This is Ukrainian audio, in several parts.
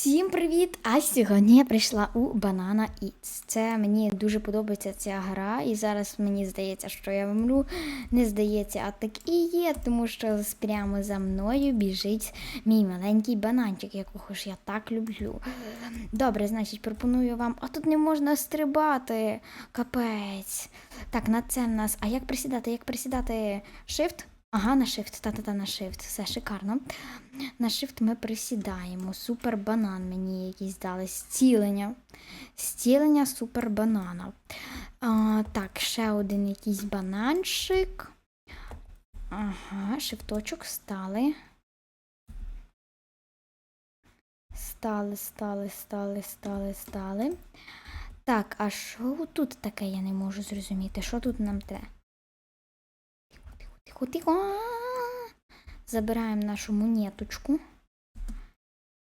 Всім привіт! А сьогодні я прийшла у Banana Eats. Це мені дуже подобається ця гра, і зараз мені здається, що я вмру. Не здається, а так і є, тому що прямо за мною біжить мій маленький бананчик, якого ж я так люблю. Добре, значить, пропоную вам. А тут не можна стрибати. Капець. Так, на це в нас. А як присідати? Як присідати? Shift? Ага, на shift, та-та-та, на shift. Все шикарно. На shift ми присідаємо. Супер банан мені якийсь дали. Зцілення. Зцілення супер банана. Так, ще один якийсь бананчик. Ага, шифточок стали. Стали, стали, стали, стали, стали. Так, а що тут таке я не можу зрозуміти? Що тут нам треба? Тихо, тихо. Забираємо нашу монеточку.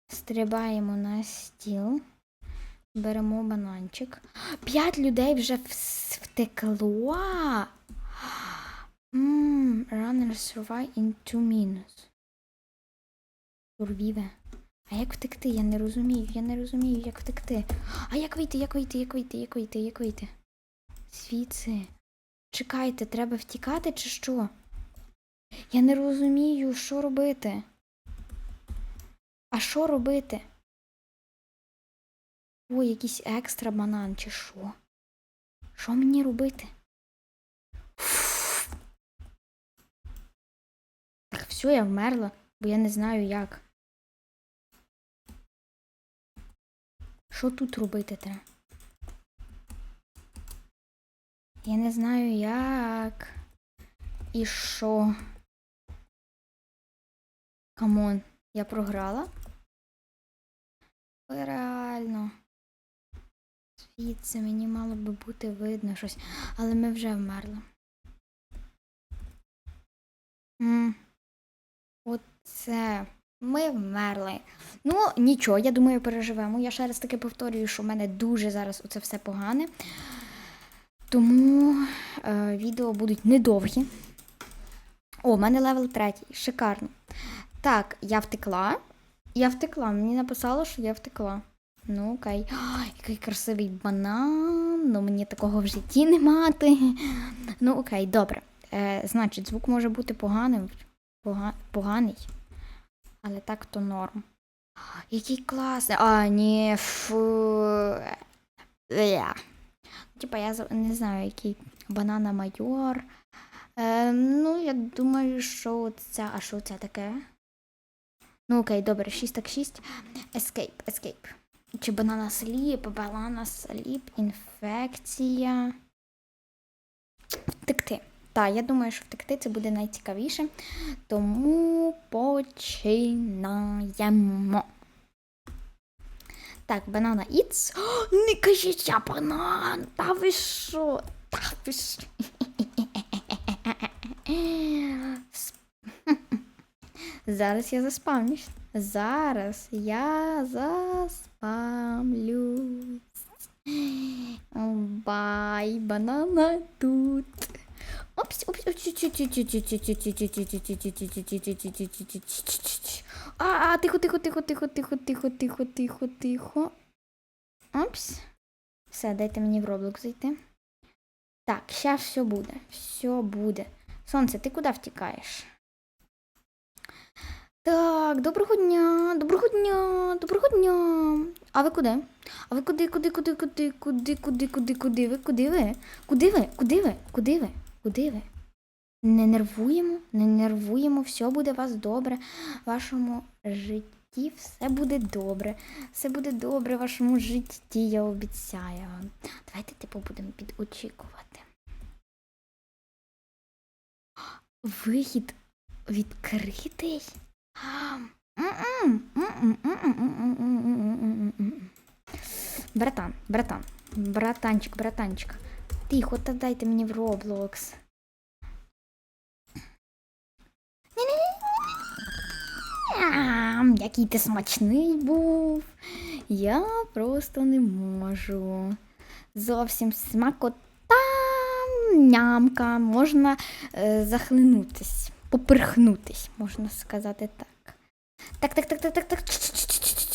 Стрибаємо на стіл. Беремо бананчик. П'ять людей вже втекло. Runner survive in two minutes. Сурвіве. А як втекти? Я не розумію, я не розумію, як втекти. А як вийти, як вийти, як вийти, як вийти, як вийти? Звідси. Чекайте, треба втікати чи що? Я не розумію, що робити. А що робити? О, якийсь екстра банан чи що? Що мені робити? Так, все, я вмерла, бо я не знаю як. Що тут робити треба? Я не знаю як. І що? Камон, я програла? Реально. Звідси мені мало би бути видно щось, але ми вже вмерли. М. Оце. Ми вмерли. Ну, нічого, я думаю, переживемо. Я ще раз таки повторюю, що в мене дуже зараз оце все погане. Тому е, відео будуть недовгі. О, в мене левел третій. Шикарно. Так, я втекла. Я втекла. Мені написало, що я втекла. Ну, окей. А, який красивий банан. Ну, мені такого в житті не мати. Ну, окей, добре. Е, значить, звук може бути поганим. Пога... Поганий. Але так то норм. Який класний. А, ні, фу. Е. Типа, я не знаю, який банана майор. Е, ну, я думаю, що це. А що це таке? Ну, окей, добре, 6 так 6. Escape, escape. Чи банана сліп, банана сліп, інфекція. Втекти. Так, я думаю, що втекти це буде найцікавіше. Тому починаємо. Так, банана Іц. Не кажіть, банан! Та ви що? Та ви що? Зараз я заспавнюсь. Зараз я заспамлюсь. Бай, банана тут. Опс, опс, опс, а, тихо, тихо, тихо, тихо, тихо, тихо, тихо, тихо, тихо. Опс. Все, дайте мені в Roblox зайти. Так, зараз все буде. Все буде. Сонце, ти куди втікаєш? Так, доброго дня, доброго дня, доброго дня. А ви куди? А ви куди, куди, куди, куди, куди, куди, куди, куди ви? Куди ви? Куди ви? Куди ви? Куди ви? Куди ви? Не нервуємо, не нервуємо, все буде у вас добре. В вашому житті все буде добре. Все буде добре в вашому житті, я обіцяю вам. Давайте типу будемо підочікувати. Вихід відкритий. Братан, братан, братанчик, братанчик. Тихо, та дайте мені в Roblox. Який ти смачний був. Я просто не можу. Зовсім смакота нямка. Можна е, захлинутись, поперхнутись, можна сказати так. Так, так, так, так, так, так.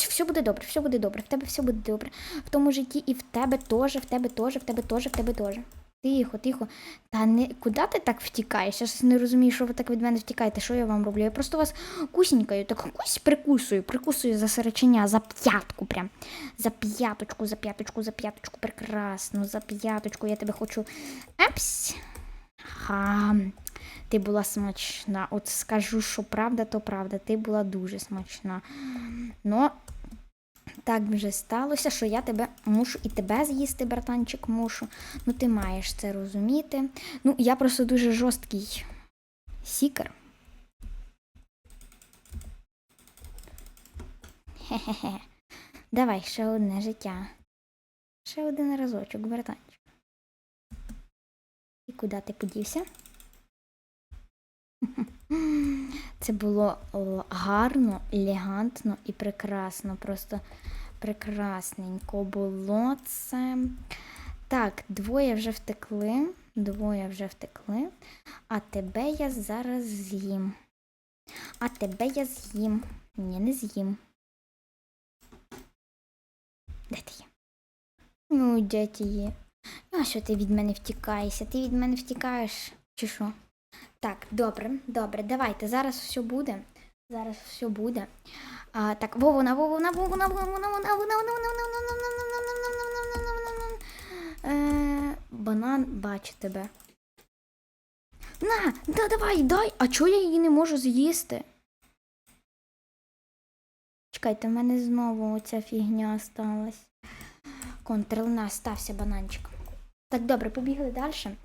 Все буде добре, все буде добре. В тебе все буде добре. В тому житті і в тебе теж, в тебе теж, в тебе теж, в тебе теж. Тихо, тихо. Та не куди ти так втікаєш? Я не розумію, що ви так від мене втікаєте. Що я вам роблю? Я просто вас кусінькаю, так кусь прикусую, прикусую за сироченя, за п'ятку прям. За п'яточку, за п'яточку, за п'яточку. Прекрасно, за п'яточку. Я тебе хочу. Епс. Ха. Ти була смачна. От скажу, що правда, то правда. Ти була дуже смачна. Ну, так вже сталося, що я тебе мушу і тебе з'їсти, братанчик, мушу. Ну, ти маєш це розуміти. Ну, я просто дуже жорсткий сікер. Хе-хе-хе. Давай ще одне життя. Ще один разочок, братанчик. І куди ти подівся? Це було гарно, елегантно і прекрасно. Просто прекрасненько було це. Так, двоє вже втекли. Двоє вже втекли. А тебе я зараз з'їм. А тебе я з'їм. Ні, не з'їм. Де ти є? Ну, де ти є? А що ти від мене втікаєшся? Ти від мене втікаєш? Чи що? Так, добре, добре, давайте. Зараз все буде. Зараз все буде. А, так, вовна, вовна, вовна, вовна, вовна, вовна, вовна, Е, Банан бачить тебе. На, да, давай, дай. А чого я її не можу з'їсти? Чекайте, в мене знову оця фігня сталась. Контрол на, стався бананчик. Так, добре, побігли далі.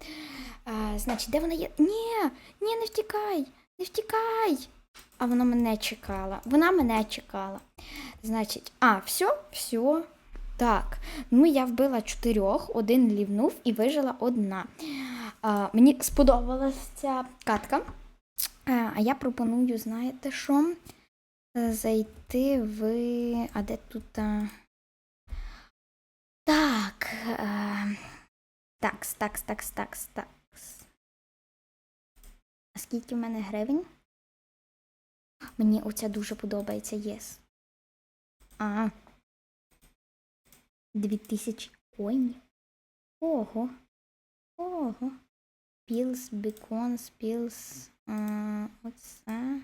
А, значить, де вона є? Ні, ні, не втікай, не втікай. А вона мене чекала. Вона мене чекала. Значить, а, все, все. Так. Ну, я вбила чотирьох, один лівнув і вижила одна. А, мені сподобалася ця катка. А, а я пропоную, знаєте що? Зайти в. А де тут? а? Так. Е... Такс, такс, такс, такс, такс. А скільки в мене гривень? Мені оця дуже подобається, єс. А. Дві тисячі коїнів. Ого. Ого. Пілс, бекон, пілс. А, оце.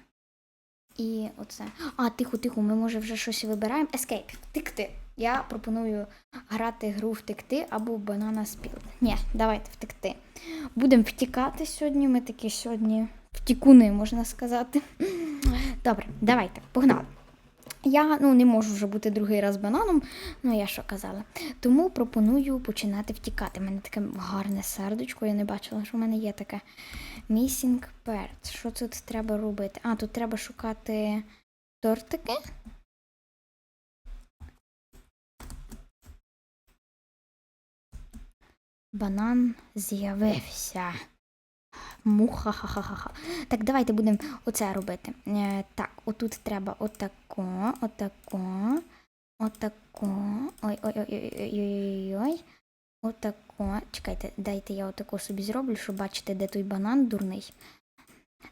І оце. А, тихо, тихо, ми може вже щось вибираємо. Escape. Втекти. Я пропоную грати гру втекти або банана спіл. Ні, давайте втекти. Будемо втікати сьогодні. Ми такі сьогодні втікуни, можна сказати. Добре, давайте, погнали. Я ну, не можу вже бути другий раз бананом, ну я що казала. Тому пропоную починати втікати. У мене таке гарне сердечко, я не бачила, що в мене є таке. Missing Pet. Що тут треба робити? А, тут треба шукати тортики. Банан з'явився. Муха-ха-ха-ха. Так, давайте будемо оце робити. Е, так, отут треба отако, отако, отако. Ой-ой-ой-ой-ой-ой-ой. Отако. Чекайте, дайте я отако собі зроблю, щоб бачити, де той банан дурний.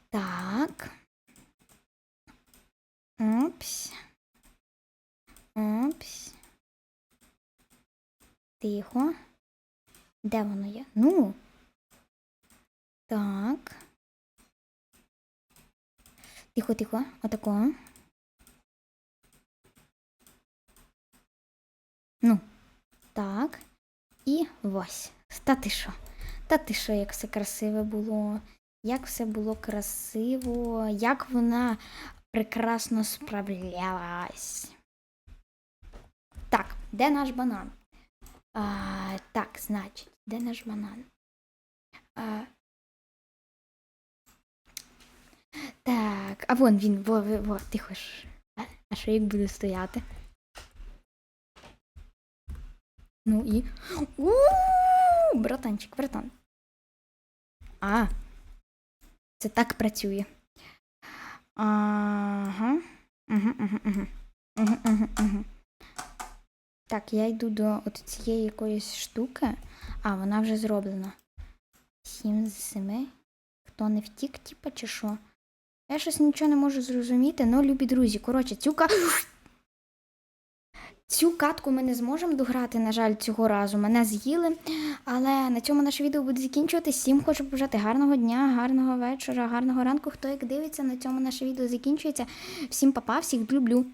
Так. Опс. Опс. Тихо. Де воно є? Ну. Так. Тихо, тихо. Отако. Ну. Так. І ось. Та ти що? Та ти що, як все красиве було? Як все було красиво, як вона прекрасно справлялась. Так, де наш банан? А, значить, де наш банан? А, так, а вон він, во, во, тихо ж. А, а що як буде стояти? Ну і. у Братанчик, братан. А. Це так працює. Ага. Угу, угу, угу. Угу, угу, угу. Так, я йду до от цієї якоїсь штуки. А, вона вже зроблена. Сім з семи. Хто не втік, типа, чи що? Я щось нічого не можу зрозуміти, ну, любі друзі. Коротше, цю ка... Цю катку ми не зможемо дограти, на жаль, цього разу. Мене з'їли. Але на цьому наше відео буде закінчуватись. Всім хочу побажати гарного дня, гарного вечора, гарного ранку. Хто як дивиться, на цьому наше відео закінчується. Всім па-па, всіх люблю.